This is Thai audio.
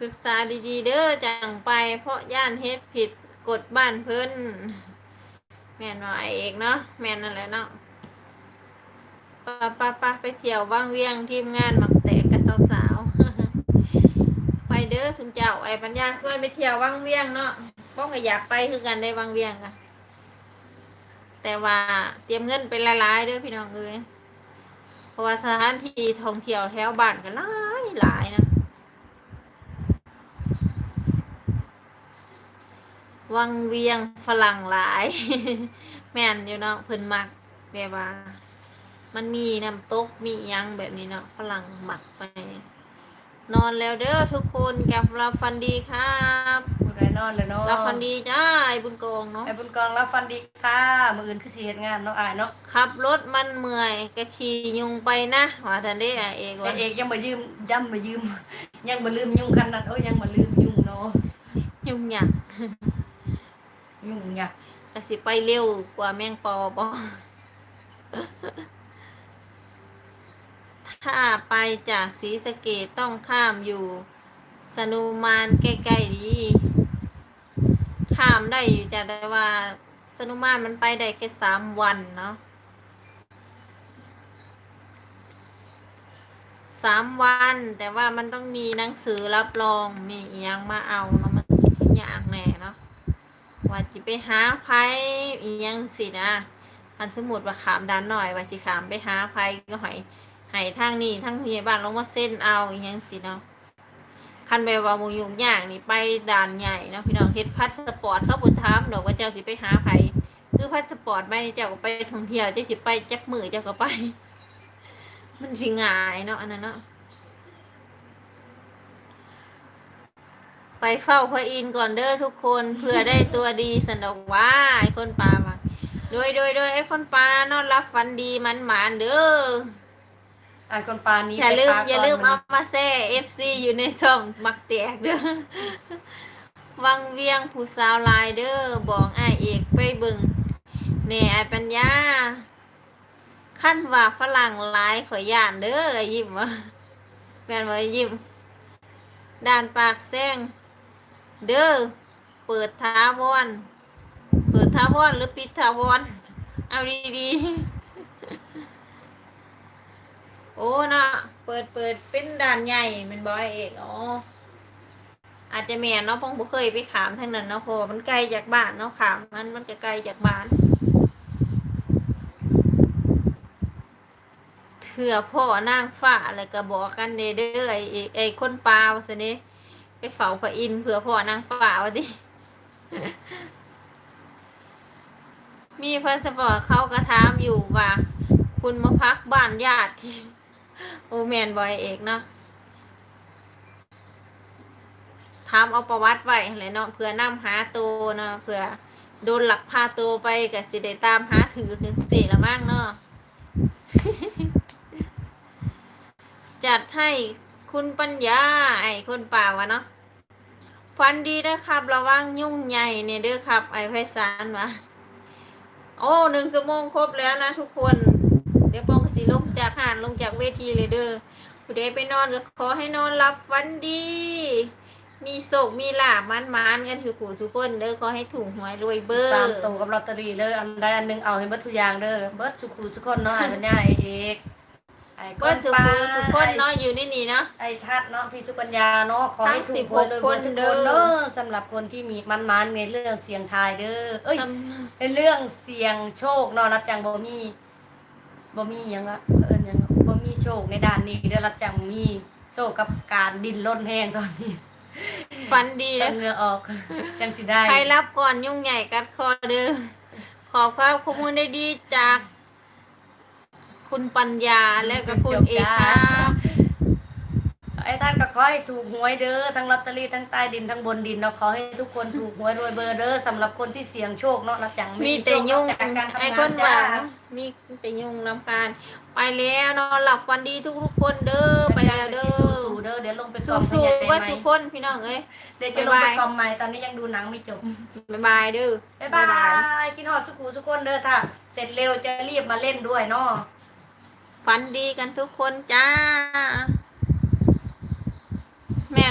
ศึกษาดีๆ เด้อจังไป เพราะย่านเฮ็ดผิดกฎบ้านเพิ่นแม่นว่าไอเอกเนาะแม่นนั่นแหละเนาะปะปะปะไปเที่ยวว่างเวียงทีมงานมักแตกกับสาวๆไปเด้อสุนเจ้าไอ้ปัญญาชวนไปเที่ยวว่างเวียงเนาะป้องก็อยากไปคือกันได้ว่างเวียงอะแต่ว่าเตรียมเงินไปละลายๆเด้อพี่น้องเอ้ย ราะว่าสถานที่ท่องเที่ยวแถวบ้านก็หลายหลายนะวังเวียงฝรั่งหลาย แม่นอยู่เนาะเพิ่นมักแบบว่า มันมีน้ำตกมียังแบบนี้เนาะฝรั่งหมักไป นอนแล้วเด้อทุกคนกับรับฟันดีครับ ผู้ใดนอนเลยเนาะรับฟันดีจ้าไอ้บุญกองเนาะไอ้บุญกองรับฟันดีค่ะมืออื่นคือสิเฮ็ดงานเนาะอายเนาะขับรถมันเมื่อยก็ขี่ยุงไปนะว่าทันได้ไอ้เอกไอ้ว่าเอกยังบ่ยืมย้ำบ่ยืม ยังบ่ลืมยุ่งคันนั้นโอ้ยยังบ่ลืมยุ่งเนาะยุงหยักยุ่งยากก็สิไปเร็วกว่าแมงปอบ่ถ้าไปจากศรีสะเกดต้องข้ามอยู่ สนุมานใกล้ๆดี ข้ามได้อยู่จ้ะแต่ว่าสนุมานมันไปได้แค่สามวันเนาะสามวัน แต่ว่ามันต้องมีหนังสือรับรองมีอหยังมาเอาเนาะมันคิดชิ้นยากแน่เนาะว่าจิไปหาไผอียังสินะอันสมมุดว่าขามด้านหน่อย ว่าสิขามไปหาไผก็หอยให้ทางนี้ทางพยาบาลลงมาเส้นเอาอียังสิเนาะ คันไปว่าหมูยุงย่างนี่ไปด่านใหญ่นะพี่น้องเฮ็ดพัสปอร์ตเขาบุญถามดอกว่าเจ้าสิไปหาไผคือพัสปอร์ตไปนี่เจ้าก็ไปท่องเที่ยวเจ้าสิไปจักมือเจ้าก็ไป มันสิง่ายเนาะอันนั้นเนาะไปเฝ้าพระอินทร์ก่อนเด้อทุกคนเพื่อได้ตัวดีสนอกว่าไอ้คนปลาว่าโดยโดยโดยไอ้คนปลานอนรับฝันดีมันหมานเด้อ อายคนปานนี้อย่าลืมไปปอย่าลืมเอามาแซ่ FC อยู่ในท้องมักแตกเด้อวังเวียงผู้สาวหลายเด้อบอกอ้ายเอกไปเบิ่งแหน่อ้ายปัญญาขั้นว่าฝรั่งหลายข่อยย่านเด้อยิ้มว่าแม่นว่ายิ้มด้านปากแซงเด้อเปิดท้าวอนเปิดท้าวอนหรือปิดท้าวอนเอาดีๆ โอ้เนาะเปิดเปิดเป็นด่านใหญ่มันบอยเอกอ๋ออาจจะแม่เนาะเพ่งบ่เคยไปขามทางนั้นเนาะพราะว่ามันไกลจากบ้านเนาะขามมันมันก็ไกลจากบ้านเถื่อพ่อนางฟ้าอะไรก็บอกกันเด้อเด้อไอ้ไอ้ไอคนปลาว่าซะนี่ไปเฝ้าพระอินเผื่อพ่อนางฟ้าว่าดิมีพาสปอร์ตเขากระทามอยู่ว่าคุณมาพักบ้านญาติที่ โอแมนบอยเอกเนาะถามเอาประวัติไว้เลยเนาะเพื่อนำหาตัวเนาะเพื่อโดนหลักพาตัวไปกับสิได้ตามหาถือถึงสี่ละมั่งเนาะจัดให้คุณปัญญา ไอ้คนป่าวะเนาะฟันดีนะครับ ระวังยุ่งใหญ่เนี่ยเด้อครับ ไอ้ไพศาลวะโอ้หนึ่งชั่วโมงครบแล้วนะทุกคน เดี๋ยวปองกสิลงจากหานลงจากเวทีเลยเด้อผู้ใดไปนอนก็ขอให้นอนหลับฝันดี มีโศกมีลาบมันมานๆกันสุขุสุกคนเด้อขอให้ถูกหวยรวยเบอร์ตามตรงกับลอตเตอรี่เด้ออันใดอันหนึงเอาให้เบิดทุกอย่างเด้อเบิดสุขุสุขคนเนาะอายปัญญาไอ้เอกไอ้เบอร์สุขุสุกคนเนาะอยู่ในนี่เนาะ ไอ้ทัดเนาะพี่สุกัญญาเนาะขอให้ทั้งถูกหวยรวย16เบอร์ทุกคนเด้คอนเด้อสำหรับคนที่มีมันๆในเรื่องเสียงทายเด้อเอ้ยทในเรื่องเสียงโชคเนาะรับจังบ่มี บ่มีหยังละเอิ้นหยังบ่มีโชคในด้านนี้เด้อรับจังมีโชคกับการดิ้นรนแห้งตอนนี้ำฝันดีแต่นะเหงื่อออก จังสิได้ ใครรับก่อนยุ่งใหญ่กัดคอเด้อขอความข้อมูลได้ดีจาก คุณปัญญาและก็คุณเอกครับไอ้ท่านก็ขอให้ถูกหวยเด้อทั้งลอตเตอรี่ทั้งใต้ดินทั้งบนดินเนาะขอให้ทุกคนถูกหวยรวยเบอร์เด้อสำหรับคนที่เสี่ยงโชคเนาะรับจังมีแต่ยุ่งโชคนอกจากการทำไอ้งาคนนหวัจ้างมีแต่ยุ่งลำคาญไปแล้วนอนหลับฝันดีทุกๆคนเด้อไปแล้วเด้อสู้ๆเด้อเดี๋ยวลงไปสอบสู้พยาๆใหว่าม่ทุกคนพี่น้องเอ้ยเดี๋ยวจะลงไปบ๊ายบายกอมใหม่ตอนนี้ยังดูหนังไม่จบบ๊ายบายเด้อบ๊ายบายกินหอดสุกูสุกคนเด้อถ้าเสร็จเร็วจะรีบมาเล่นด้วยเนาะฝัฝันดีกันทุกคนจ้า